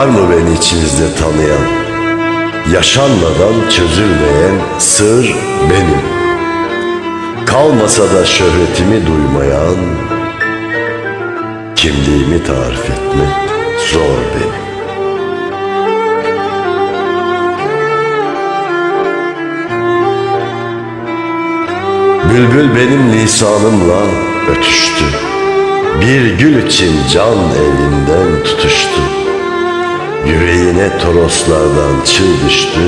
Var mı beni içinizde tanıyan? Yaşanmadan çözülmeyen sır benim. Kalmasa da şöhretimi duymayan, kimliğimi tarif etmek zor benim. Bülbül benim lisanımla ötüştü. Bir gül için can elinden tutuştu. Yüreğine toroslardan çığ düştü.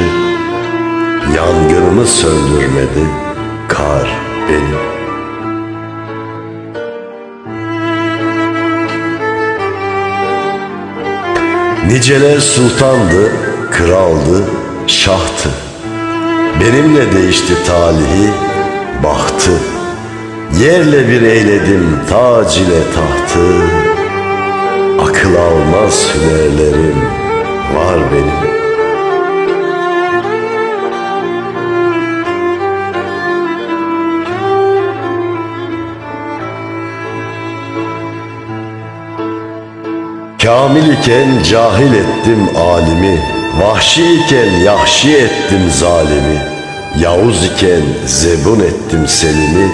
Yangınımı söndürmedi kar benim. Niceler sultandı, kraldı, şahtı. Benimle değişti talihi, bahtı. Yerle bir eyledim tac ile tahtı. Akıl almaz hünerlerim Kamil iken cahil ettim alimi, vahşi iken yahşi ettim zalimi, Yavuz iken zebun ettim selimi,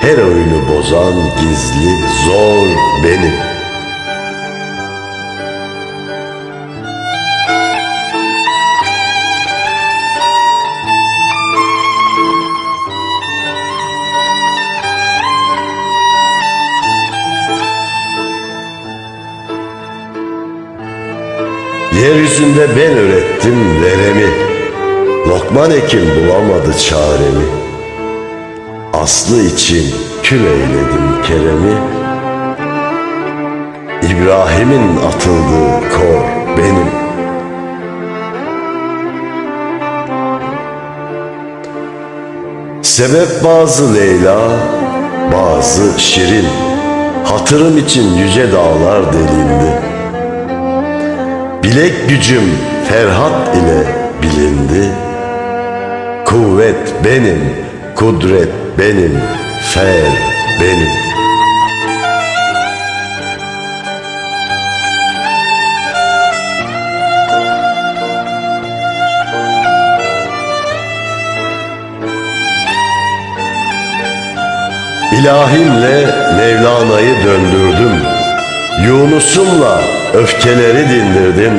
her oyunu bozan gizli zor benim. Yeryüzünde ben öğrettim veremi, Lokman Hekim bulamadı çaremi. Aslı için kül eyledim keremi, İbrahim'in atıldığı kor benim. Sebep bazı Leyla, bazı Şirin, Hatırım için yüce dağlar delindi. Bilek gücüm Ferhat ile bilindi. Kuvvet benim, kudret benim, fer benim. İlahimle Mevlana'yı döndürdüm. Yunus'umla öfkeleri dindirdim.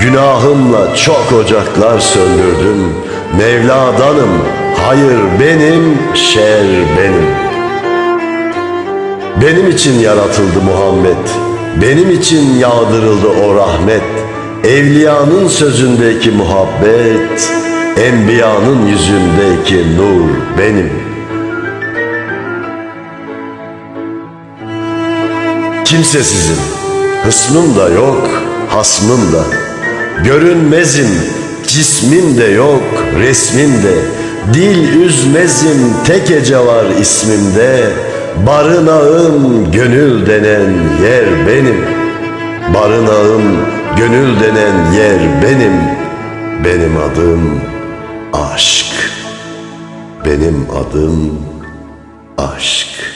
Günahımla çok ocaklar söndürdüm. Mevla'danım, hayır benim, şer benim. Benim için yaratıldı Muhammed. Benim için yağdırıldı o rahmet. Evliyanın sözündeki muhabbet, enbiyanın yüzündeki nur benim.'' Kimsesizim, hısmım da yok, hasmım da. Görünmezim, cismim de yok, resmim de. Dil üzmezim, tek ece var ismimde. Barınağım gönül denen yer benim. Barınağım gönül denen yer benim. Benim adım aşk. Benim adım aşk.